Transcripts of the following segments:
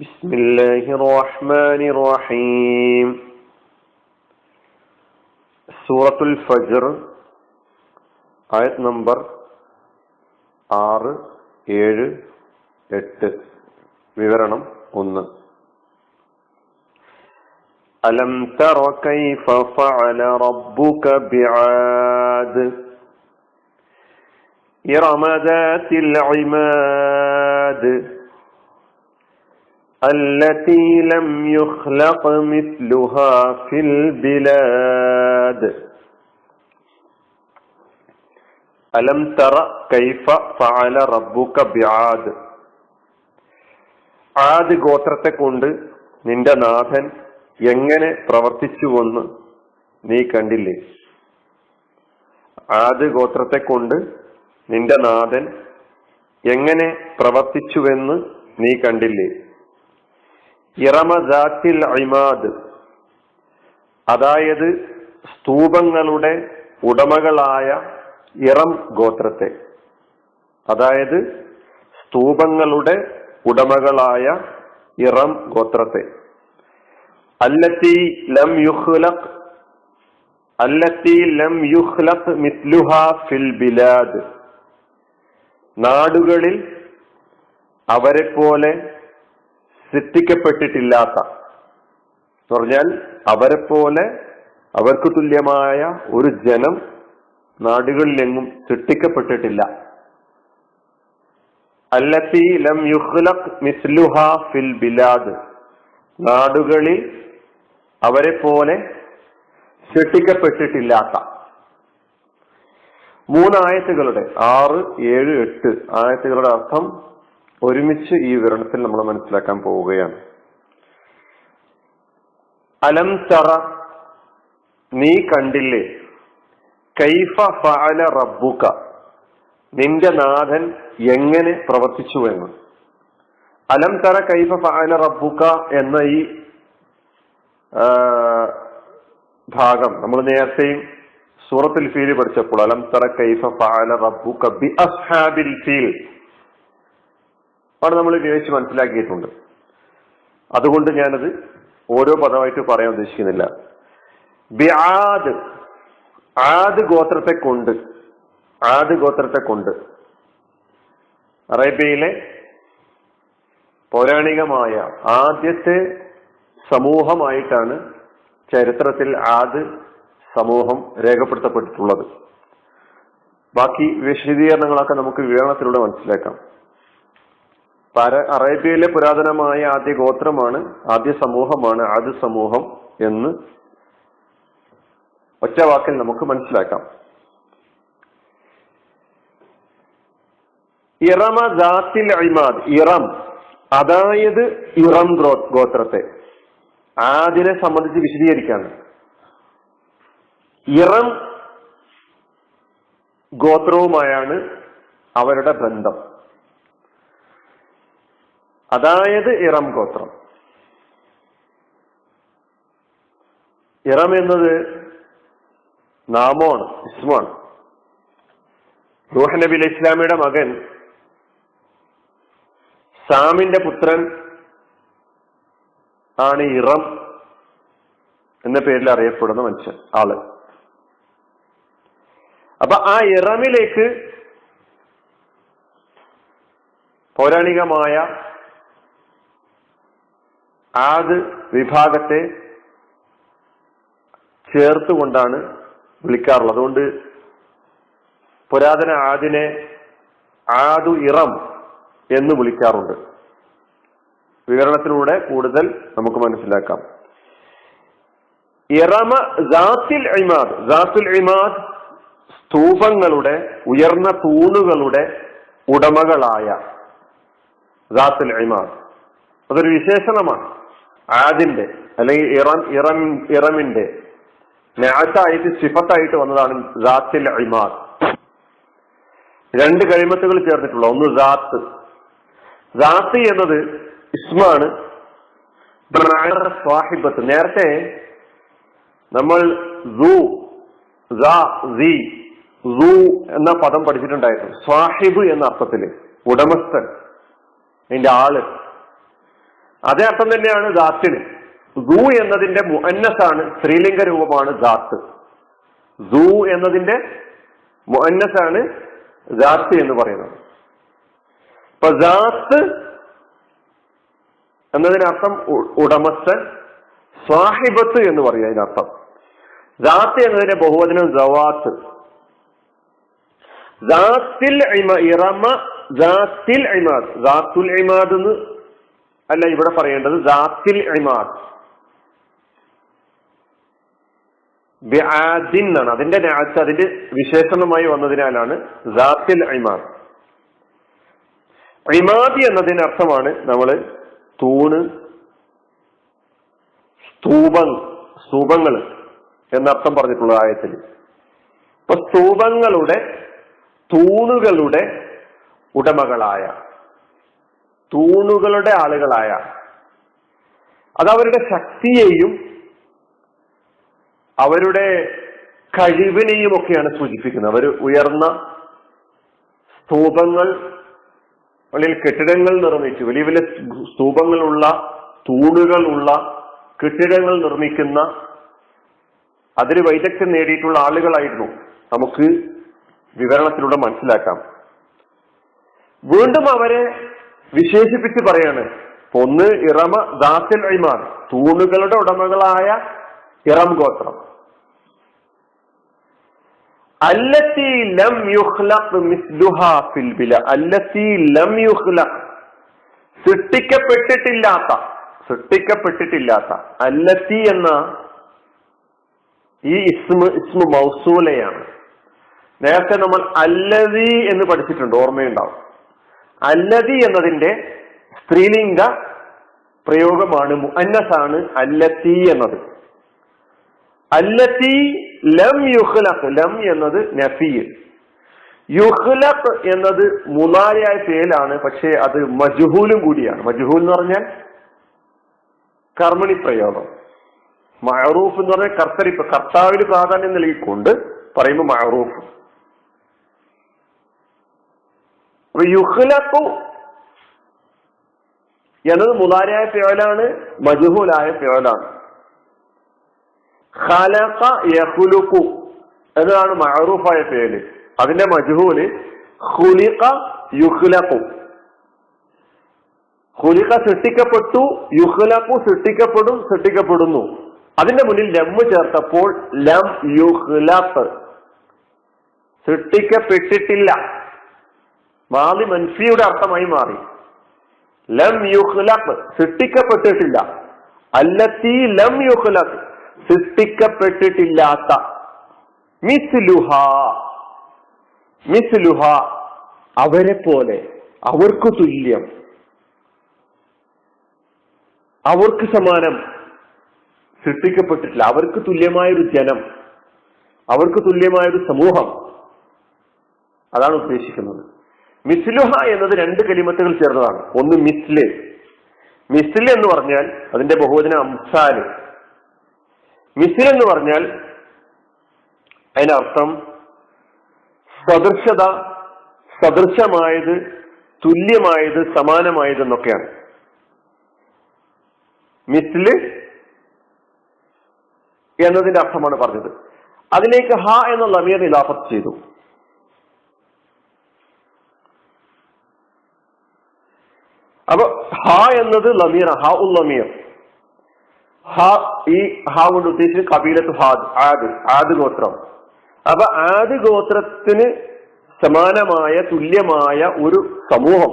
بسم الله الرحمن الرحيم സൂറത്തുൽ ഫജർ ആയത് നമ്പർ ആറ് ഏഴ് എട്ട് വിവരണം ഒന്ന് അലം തറ കൈഫ ഫഅല റബ്ബുക ബിആദ് ഇറമ ذات العماد التي لم يخلق مثلها في البلاد അലം തറ കൈഫ ഫഅല റബ്ബുക ബിആദ് ആദ് ഗോത്രത്തെ കൊണ്ട് നിന്റെ നാഥൻ എങ്ങനെ പ്രവർത്തിച്ചുവെന്ന് നീ കണ്ടില്ലേ ആദ് ഗോത്രത്തെ കൊണ്ട് നിന്റെ നാഥൻ എങ്ങനെ പ്രവർത്തിച്ചുവെന്ന് നീ കണ്ടില്ലേ ഇറമദാത്തിൽ ഇമാദ്. അതായത് സ്തൂപങ്ങളുടെ ഉടമകളായ ഇറം ഗോത്രത്തെ. അതായത് സ്തൂപങ്ങളുടെ ഉടമകളായ ഇറം ഗോത്രത്തെ. അല്ലത്തി ലം യുഹ്ലഖ് അല്ലത്തി ലം യുഹ്ലഖ് മിത്ലുഹ ഫിൽ ബിലാദ്. നാടുകളിൽ അവരെ പോലെ സൃഷ്ടിക്കപ്പെട്ടിട്ടില്ലാത്ത. എന്ന് പറഞ്ഞാൽ അവരെ പോലെ അവർക്ക് തുല്യമായ ഒരു ജനം നാടുകളിലെങ്ങും സൃഷ്ടിക്കപ്പെട്ടിട്ടില്ല. അല്ലത്തി ലം യുഹ്ലഖ് മിസ്ലുഹ ഫിൽ ബിലാദ്. നാടുകളിൽ അവരെ പോലെ സൃഷ്ടിക്കപ്പെട്ടിട്ടില്ലാത്ത. മൂന്നായത്തുകളുടെ ആറ് ഏഴ് എട്ട് ആയത്തുകളുടെ അർത്ഥം ഒരുമിച്ച് ഈ വിവരണത്തിൽ നമ്മൾ മനസ്സിലാക്കാൻ പോവുകയാണ്. അലം തറ നീ കണ്ടില്ലേ? കൈഫ ഫഅല റബ്ബുക നിന്റെ നാഥൻ എങ്ങനെ പ്രവർത്തിച്ചുവെന്ന് അലം തറ കൈഫ ഫഅല റബ്ബുക എന്ന ഈ ഭാഗം നമ്മൾ നേരത്തെയും സൂറത്തുൽ ഫീൽ പഠിച്ചപ്പോൾ അലം തറ കൈഫ ഫഅല റബ്ബുക ബി അസ്ഹാബിൽ ഫീൽ. അവിടെ നമ്മൾ വിവേചിച്ച് മനസ്സിലാക്കിയിട്ടുണ്ട്. അതുകൊണ്ട് ഞാനത് ഓരോ പദമായിട്ട് പറയാൻ ഉദ്ദേശിക്കുന്നില്ല. ബിആദ് ആദ് ഗോത്രത്തെ കൊണ്ട് ആദ് ഗോത്രത്തെ കൊണ്ട് അറേബ്യയിലെ പൗരാണികമായ ആദ്യത്തെ സമൂഹമായിട്ടാണ് ചരിത്രത്തിൽ ആദ് സമൂഹം രേഖപ്പെടുത്തപ്പെട്ടിട്ടുള്ളത്. ബാക്കി വിശദീകരണങ്ങളൊക്കെ നമുക്ക് വിവരണത്തിലൂടെ മനസ്സിലാക്കാം. അറേബ്യയിലെ പുരാതനമായ ആദ്യ ഗോത്രമാണ് ആദ്യ സമൂഹമാണ് ആദ്യ സമൂഹം എന്ന് ഒറ്റ വാക്കിൽ നമുക്ക് മനസ്സിലാക്കാം. ഇറമ ജാത്തിൽ അഴിമാദ് ഇറം അതായത് ഇറം ഗോത്രത്തെ ആദിനെ സംബന്ധിച്ച് വിശദീകരിക്കാണ്. ഇറം ഗോത്രവുമായാണ് അവരുടെ ബന്ധം. അതായത് ഇറം ഗോത്രം. ഇറം എന്നത് നാമോണ് ഇസ്മാണ്. റൂഹ് നബി അലൈഹി ഇസ്ലാമിയുടെ മകൻ സാമിന്റെ പുത്രൻ ആണ് ഇറം എന്ന പേരിൽ അറിയപ്പെടുന്ന മനുഷ്യൻ ആൾ. അപ്പൊ ആ ഇറമിലേക്ക് പൗരാണികമായ ആദ് വിഭാഗത്തെ ചേർത്തുകൊണ്ടാണ് വിളിക്കാറുള്ളത്. അതുകൊണ്ട് പുരാതന ആദിനെ ആദു ഇറം എന്ന് വിളിക്കാറുണ്ട്. വിവരണത്തിലൂടെ കൂടുതൽ നമുക്ക് മനസ്സിലാക്കാം. ഇറമ ജാത്തിൽ ഇമാദ്. ജാത്തുൽ ഇമാദ് സ്തൂപങ്ങളുടെ ഉയർന്ന തൂണുകളുടെ ഉടമകളായ ജാത്തുൽ ഇമാദ്. അതൊരു വിശേഷണമാണ്. ആദിന്റെ അല്ലെങ്കിൽ ഇറം ഇറം ഇറമിന്റെ. നാശായിട്ട് സിഫത്തായിട്ട് വന്നതാണ് ജാത്തിൽ അഴിമാർ രണ്ട് കഴിമത്തുകൾ ചേർന്നിട്ടുള്ള ഒന്ന് ജാത്ത് ജാത്ത് എന്നത് ഇസ്മാണ് സ്വാഹിബത്ത് നേരത്തെ നമ്മൾ എന്ന പദം പഠിച്ചിട്ടുണ്ടായിരുന്നു. സ്വാഹിബ് എന്ന അർത്ഥത്തിൽ ഉടമസ്ഥൻ അതിന്റെ ആൾ. അതേ അർത്ഥം തന്നെയാണ് ദാത്തിന്. സൂ എന്നതിന്റെ മുഅന്നസാണ് സ്ത്രീലിംഗ രൂപമാണ് ദാത്ത്. സൂ എന്നതിന്റെ മുഅന്നസാണ് ദാത്ത് എന്ന് പറയുന്നത്. ഇപ്പൊ ദാത്ത് എന്നതിനർത്ഥം ഉടമസ്ഥൻ സാഹിബത്ത് എന്ന് പറയും അതിനർത്ഥം. ദാത്ത് എന്നതിന്റെ ബഹുവചനം ജവാത്ത് ദാത്തിൽ ഇറമ ദാത്തിൽ ഇമാദ്. ദാത്തുൽ ഇമാദ് എന്ന് അല്ല ഇവിടെ പറയേണ്ടത് ദാത്തിൽ ഇമാദ്. ബിആദിൻ എന്നാണ്. അതിന്റെ അതിന്റെ വിശേഷണമായി വന്നതിനാലാണ് ദാത്തിൽ ഇമാദ്. ഇമാദി എന്നതിന് അർത്ഥമാണ് നമ്മൾ തൂണ് സ്തൂപ സ്തൂപങ്ങൾ എന്നർത്ഥം പറഞ്ഞിട്ടുള്ള ആയത്തിൽ. ഇപ്പൊ സ്തൂപങ്ങളുടെ തൂണുകളുടെ ഉടമകളായ തൂണുകളുടെ ആളുകളായ അത് അവരുടെ ശക്തിയെയും അവരുടെ കഴിവിനെയും ഒക്കെയാണ് സൂചിപ്പിക്കുന്നത്. അവർ ഉയർന്ന സ്തൂപങ്ങൾ അല്ലെങ്കിൽ കെട്ടിടങ്ങൾ നിർമ്മിച്ചു. വലിയ വലിയ സ്തൂപങ്ങളുള്ള തൂണുകളുള്ള കെട്ടിടങ്ങൾ നിർമ്മിക്കുന്ന അതിന് വൈദഗ്ധ്യം നേടിയിട്ടുള്ള ആളുകളായിരുന്നു. നമുക്ക് വിവരണത്തിലൂടെ മനസ്സിലാക്കാം. വീണ്ടും അവരെ വിശേഷിപ്പിച്ച് പറയാണ്. ഒന്ന് ഇറമ ദാസിൽ ഇമാൻ തൂണുകളുടെ ഉടമകളായ ഇറം ഗോത്രം. അല്ലത്തി ലം യുഖ്ലഖ് മിസ്ലുഹാ ഫിൽ ബില അല്ലത്തി ലം യുഖ്ലഖ് സൃഷ്ടിക്കപ്പെട്ടിട്ടില്ലാത്ത സൃഷ്ടിക്കപ്പെട്ടിട്ടില്ലാത്ത അല്ലത്തി എന്ന ഈ ഇസ്മു ഇസ്മു മൗസൂലയാണ്. നേരത്തെ നമ്മൾ അല്ലതി എന്ന് പഠിച്ചിട്ടുണ്ട് ഓർമ്മയുണ്ടാവും. അല്ലതി എന്നതിന്റെ സ്ത്രീലിംഗ പ്രയോഗമാണ്. മുഅന്നസാണ് അല്ലത്തി എന്നത്. അല്ലത്തി ലം യുഖ്ലഖ്. ലം എന്നത് നഫിയ് യുഖ്ലഖ് എന്നത് മുലാരിയായ ഫേലാണ് പക്ഷേ അത് മജുഹൂലും കൂടിയാണ്. മജുഹൂൽ എന്ന് പറഞ്ഞാൽ കർമ്മണി പ്രയോഗം. മഅറൂഫ് എന്ന് പറഞ്ഞാൽ കർത്തരി കർത്താവിന് പ്രാധാന്യം നൽകിക്കൊണ്ട് പറയുമ്പോൾ മഅറൂഫ്. യുഹ്ലഖു എന്നത് മുതാരിയായ പേലാണ് മജുഹൂലായ പേലാണ് ഖലഖ എന്നതാണ് മഹറൂഫായ പേര് അതിന്റെ മജുഹൂൽ ഖുലിഖ യുഖ്ലഖു ഖുലിഖ സൃഷ്ടിക്കപ്പെട്ടു യുഖ്ലഖു സൃഷ്ടിക്കപ്പെടും സൃഷ്ടിക്കപ്പെടുന്നു. അതിന്റെ മുന്നിൽ ലം ചേർത്തപ്പോൾ ലം യുഖ്ലഖ് സൃഷ്ടിക്കപ്പെട്ടിട്ടില്ല. മാലി മൻഫിയുടെ അർത്ഥമായി മാറി. ലം യുഹ്ലഖ് സൃഷ്ടിക്കപ്പെട്ടിട്ടില്ല. അല്ലത്തി ലം യുഹ്ലഖ് സൃഷ്ടിക്കപ്പെട്ടിട്ടില്ലാത്ത. മിസ്ലുഹ മിസ്ലുഹ അവരെ പോലെ അവർക്ക് തുല്യം. അവർക്ക് സമാനം സൃഷ്ടിക്കപ്പെട്ടിട്ടില്ല. അവർക്ക് തുല്യമായൊരു ജനം അവർക്ക് തുല്യമായൊരു സമൂഹം. അതാണ് ഉദ്ദേശിക്കുന്നത്. മിസ്ലുഹ എന്നത് രണ്ട് കലിമത്തുകൾ ചേർന്നതാണ്. ഒന്ന് മിസ്ല്. മിസ്ല് എന്ന് പറഞ്ഞാൽ അതിന്റെ ബഹുവചന അംസാൽ മിസിൽ എന്ന് പറഞ്ഞാൽ അതിനർത്ഥം സദൃശത സദൃശമായത് തുല്യമായത് സമാനമായത് എന്നൊക്കെയാണ്. മിസ്ല് എന്നതിന്റെ അർത്ഥമാണ് പറഞ്ഞത്. അതിലേക്ക് ഹ എന്ന ലമീർ ഇലാഫത്ത് ചെയ്തു. അപ്പൊ ഹ എന്നത് ലമീർ ഹ ഉൽ ലമീർ. ഹ ഈ ഹ കൊണ്ട് ഉദ്ദേശിച്ചത് കബീലത്ത് ഹാദ് ആദ് ആദ് ഗോത്രം. അപ്പൊ ആദ് ഗോത്രത്തിന് സമാനമായ തുല്യമായ ഒരു സമൂഹം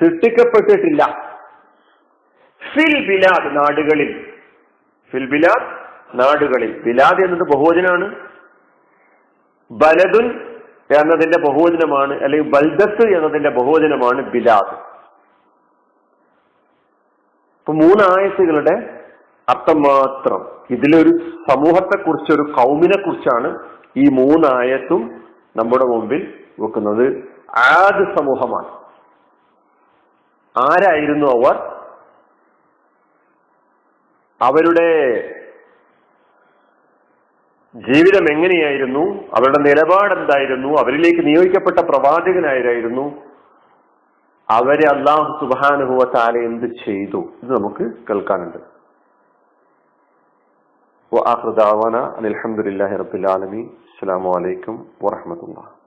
സൃഷ്ടിക്കപ്പെട്ടിട്ടില്ല. ഫിൽ ബിലാദ് നാടുകളിൽ. ഫിൽ ബിലാദ് നാടുകളിൽ. ബിലാദ് എന്നത് ബഹുവചനാണ്. ബലദുൻ എന്നതിന്റെ ബഹുവചനമാണ് അല്ലെങ്കിൽ ബൽദത്ത് എന്നതിന്റെ ബഹുവചനമാണ് ബിലാദ് ഇപ്പൊ മൂന്നായത്തുകളുടെ അർത്ഥം മാത്രം. ഇതിലൊരു സമൂഹത്തെ കുറിച്ച് ഒരു കൗമിനെ കുറിച്ചാണ് ഈ മൂന്നായത്തും നമ്മുടെ മുമ്പിൽ വെക്കുന്നത്. ആദ് സമൂഹമാണ്. ആരായിരുന്നു അവർ? അവരുടെ ജീവിതം എങ്ങനെയായിരുന്നു? അവരുടെ നിലപാട് എന്തായിരുന്നു? അവരിലേക്ക് നിയോഗിക്കപ്പെട്ട പ്രവാചകനായിരുന്നു അവരെ അള്ളാഹു സുബാനുഭവത്താലെ എന്ത് ചെയ്തു? ഇത് നമുക്ക് കേൾക്കാനുണ്ട്. അലഹമുല്ലാ റബുലാലമി അസ്സാം വലൈക്കും വാഹമത്തുള്ള